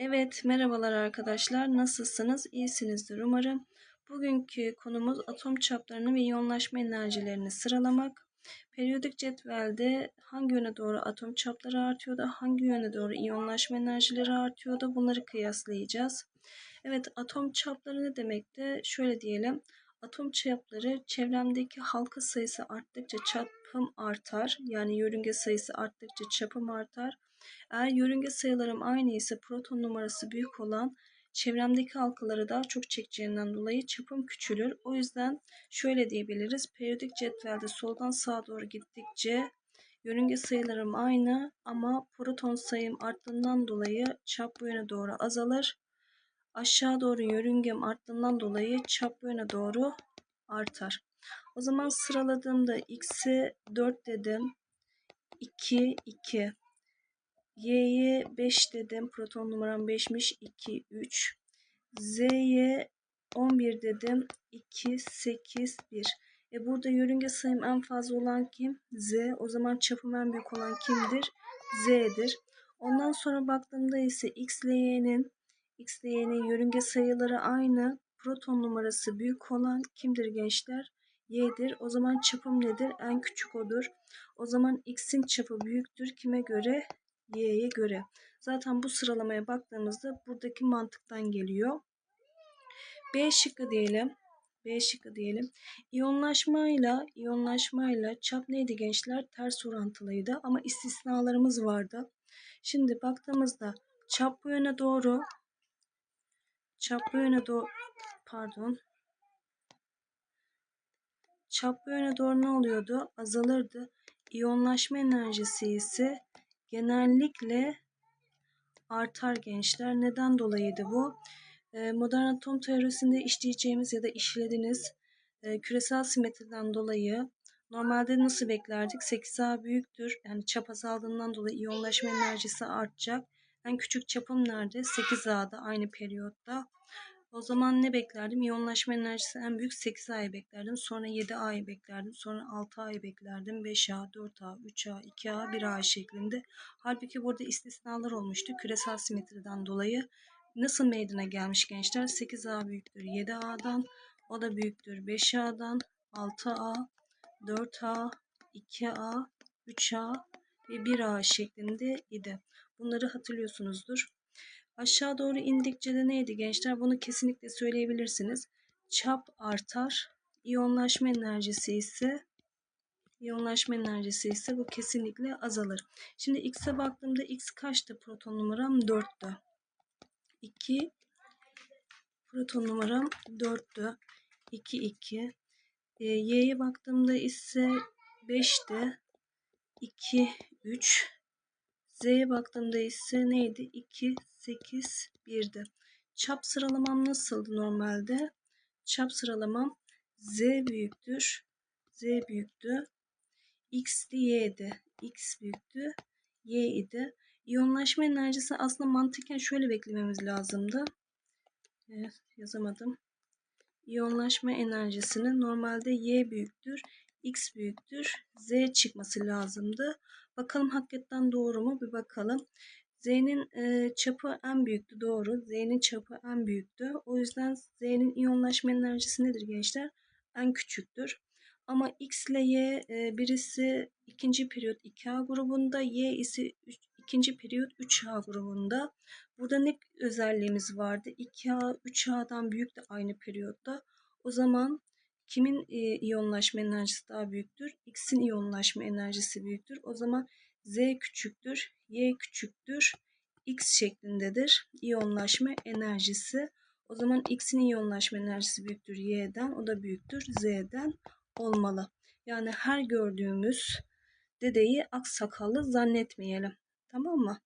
Evet, merhabalar arkadaşlar. Nasılsınız? İyisinizdir umarım. Bugünkü konumuz atom çaplarını ve iyonlaşma enerjilerini sıralamak. Periyodik cetvelde hangi yöne doğru atom çapları artıyor da hangi yöne doğru iyonlaşma enerjileri artıyor da bunları kıyaslayacağız. Evet, atom çapları ne demekti? Şöyle diyelim. Atom çapları çevremdeki halka sayısı arttıkça çapım artar. Yani yörünge sayısı arttıkça çapım artar. Eğer yörünge sayılarım aynı ise proton numarası büyük olan çevremdeki halkaları daha çok çekeceğinden dolayı çapım küçülür. O yüzden şöyle diyebiliriz. Periyodik cetvelde soldan sağa doğru gittikçe yörünge sayılarım aynı ama proton sayım arttığından dolayı çap bu yöne doğru azalır. Aşağı doğru yörüngem arttığından dolayı çap bu yöne doğru artar. O zaman sıraladığımda x'i 4 dedim. 2, 2. Y'ye 5 dedim. Proton numaram 5'miş. 2, 3. Z'ye 11 dedim. 2, 8, 1. E burada yörünge sayım en fazla olan kim? Z. O zaman çapım en büyük olan kimdir? Z'dir. Ondan sonra baktığımda ise X ile Y'nin X ile Y'nin yörünge sayıları aynı. Proton numarası büyük olan kimdir gençler? Y'dir. O zaman çapım nedir? En küçük odur. O zaman X'in çapı büyüktür. Kime göre? Y'ye göre. Zaten bu sıralamaya baktığımızda buradaki mantıktan geliyor. B şıkkı diyelim. B şıkkı diyelim. İyonlaşmayla iyonlaşmayla çap neydi gençler? Ters orantılıydı ama istisnalarımız vardı. Şimdi baktığımızda çap bu yöne doğru çap bu yöne doğru pardon çap bu yöne doğru ne oluyordu? Azalırdı. İyonlaşma enerjisi ise genellikle artar gençler. Neden dolayıydı bu? Ee, modern atom teorisinde işleyeceğimiz ya da işlediniz e, küresel simetriden dolayı normalde nasıl beklerdik? 8A büyüktür. Yani çap azaldığından dolayı iyonlaşma enerjisi artacak. En küçük çapım nerede? 8A'da aynı periyotta. O zaman ne beklerdim? İyonlaşma enerjisi en büyük 8A'yı beklerdim. Sonra 7A'yı beklerdim. Sonra 6A'yı beklerdim. 5A, 4A, 3A, 2A, 1A şeklinde. Halbuki burada istisnalar olmuştu küresel simetriden dolayı. Nasıl meydana gelmiş gençler? 8A büyüktür 7A'dan. O da büyüktür 5A'dan. 6A, 4A, 2A, 3A ve 1A şeklinde idi. Bunları hatırlıyorsunuzdur. Aşağı doğru indikçe de neydi gençler? Bunu kesinlikle söyleyebilirsiniz. Çap artar. İyonlaşma enerjisi ise iyonlaşma enerjisi ise bu kesinlikle azalır. Şimdi x'e baktığımda x kaçtı? Proton numaram 4'tü. 2 proton numaram 4'tü. 2 2. E, y'ye baktığımda ise 5'ti. 2 3 Z'ye baktığımda ise neydi? 2, 8, 1'di. Çap sıralamam nasıldı normalde? Çap sıralamam Z büyüktür. Z büyüktü. X de Y'di. X büyüktü. Y idi. İyonlaşma enerjisi aslında mantıken şöyle beklememiz lazımdı. Evet, yazamadım. İyonlaşma enerjisinin normalde Y büyüktür. X büyüktür. Z çıkması lazımdı. Bakalım hakikaten doğru mu? Bir bakalım. Z'nin e, çapı en büyüktü. Doğru. Z'nin çapı en büyüktü. O yüzden Z'nin iyonlaşma enerjisi nedir gençler? En küçüktür. Ama X ile Y e, birisi ikinci periyot 2A grubunda, Y ise üç, ikinci periyot 3A grubunda. Burada ne özelliğimiz vardı? 2A, 3A'dan büyük de aynı periyotta. O zaman Kimin e, iyonlaşma enerjisi daha büyüktür? X'in iyonlaşma enerjisi büyüktür. O zaman Z küçüktür, Y küçüktür, X şeklindedir iyonlaşma enerjisi. O zaman X'in iyonlaşma enerjisi büyüktür Y'den, o da büyüktür Z'den olmalı. Yani her gördüğümüz dedeyi aksakallı zannetmeyelim. Tamam mı?